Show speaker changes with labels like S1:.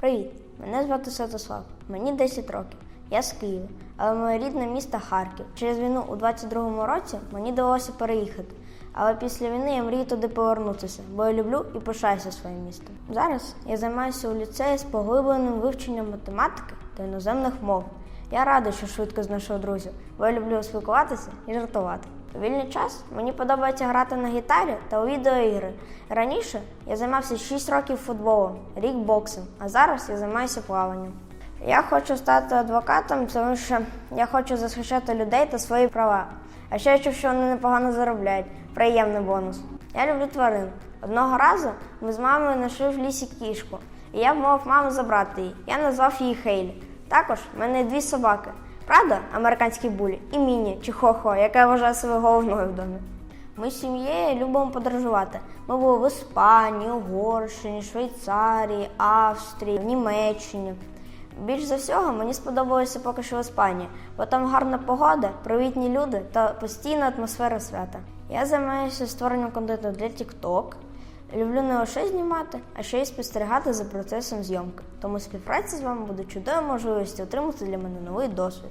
S1: Привіт! Мене звати Святослав. Мені 10 років. Я з Києва, але моє рідне місто Харків. Через війну у 22-му році мені довелося переїхати. Але після війни я мрію туди повернутися, бо я люблю і пишаюся своїм містом. Зараз я займаюся у ліцеї з поглибленим вивченням математики та іноземних мов. Я радий, що швидко знайшов друзів, бо я люблю спілкуватися і жартувати. Вільний час мені подобається грати на гітарі та у відеоігри. Раніше я займався 6 років футболом, рік боксом, а зараз я займаюся плаванням. Я хочу стати адвокатом, тому що я хочу захищати людей та свої права. А ще я чув, що вони непогано заробляють. Приємний бонус. Я люблю тварин. Одного разу ми з мамою знайшли в лісі кішку, і я вмовив маму забрати її. Я назвав її Хейлі. Також в мене дві собаки. Правда, американські булі і Міні чи Хохо, яка я вважаю себе головною в домі. Ми з сім'єю любимо подорожувати. Ми були в Іспанії, Угорщині, Швейцарії, Австрії, Німеччині. Більш за всього мені сподобалося поки що в Іспанії, бо там гарна погода, привітні люди та постійна атмосфера свята. Я займаюся створенням контенту для TikTok. Люблю не лише знімати, а ще й спостерігати за процесом зйомки. Тому співпраця з вами буде чудовою можливістю отримати для мене новий досвід.